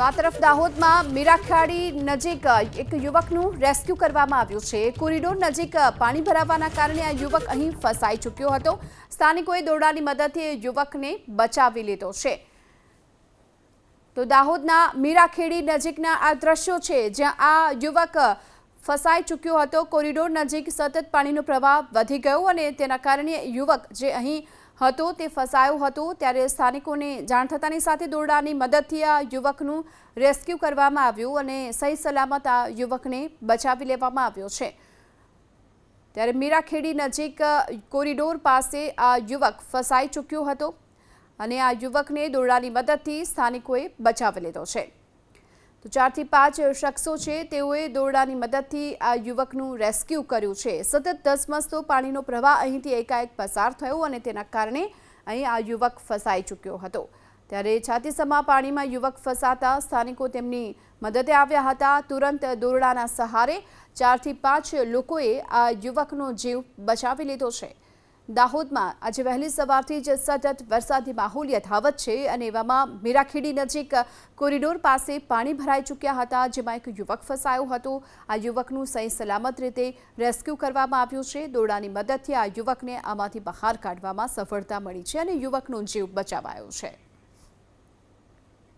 તો આ તરફ દાહોદમાં મીરાખાડી નજીક એક યુવકનું રેસ્ક્યુ કરવામાં આવ્યું છે. કોરિડોર નજીક પાણી ભરાવાના કારણે આ યુવક અહીં ફસાઈ ચૂક્યો હતો. સ્થાનિકોએ દોરડાની મદદથી યુવકને બચાવી લીધો છે. તો દાહોદના મીરાખેડી નજીકના આ દ્રશ્યો છે, જ્યાં આ યુવક ફસાઈ ચૂક્યો હતો. કોરિડોર નજીક સતત પાણીનો પ્રવાહ વધી ગયો અને તેના કારણે યુવક જે અહીં હતો, તે ફસાયો હતો. ત્યારે સ્થાનિકોને જાણ થતાની સાથે દોરડાની મદદથી આ યુવકનું રેસ્ક્યુ કરવામાં આવ્યું અને સહી સલામત આ યુવકને બચાવી લેવામાં આવ્યો છે. ત્યારે મીરાખેડી નજીક કોરિડોર પાસે આ યુવક ફસાઈ ચૂક્યો હતો અને આ યુવકને દોરડાની મદદથી સ્થાનિકોએ બચાવી લીધો છે. તો ચારથી પાંચ શખ્સો છે, તેઓએ દોરડાની મદદથી આ યુવકનું રેસ્ક્યુ કર્યું છે. સતત ધસમસતો પાણીનો પ્રવાહ અહીંથી એકાએક પસાર થયો અને તેના કારણે અહીં આ યુવક ફસાઈ ચૂક્યો હતો. ત્યારે છાતીસમા પાણીમાં યુવક ફસાતા સ્થાનિકો તેમની મદદે આવ્યા હતા. તુરંત દોરડાના સહારે ચારથી પાંચ લોકોએ આ યુવકનો જીવ બચાવી લીધો છે. દાહોદમાં આજે વહેલી સવારથી જ સતત વરસાદી માહોલ યથાવત છે અને એવામાં મીરાખીડી નજીક કોરિડોર પાસે પાણી ભરાઈ ચૂક્યા હતા, જેમાં એક યુવક ફસાયો હતો. આ યુવકનું સહી સલામત રીતે રેસ્ક્યુ કરવામાં આવ્યું છે. દોરડાની મદદથી આ યુવકને આમાંથી બહાર કાઢવામાં સફળતા મળી છે અને યુવકનો જીવ બચાવાયો છે.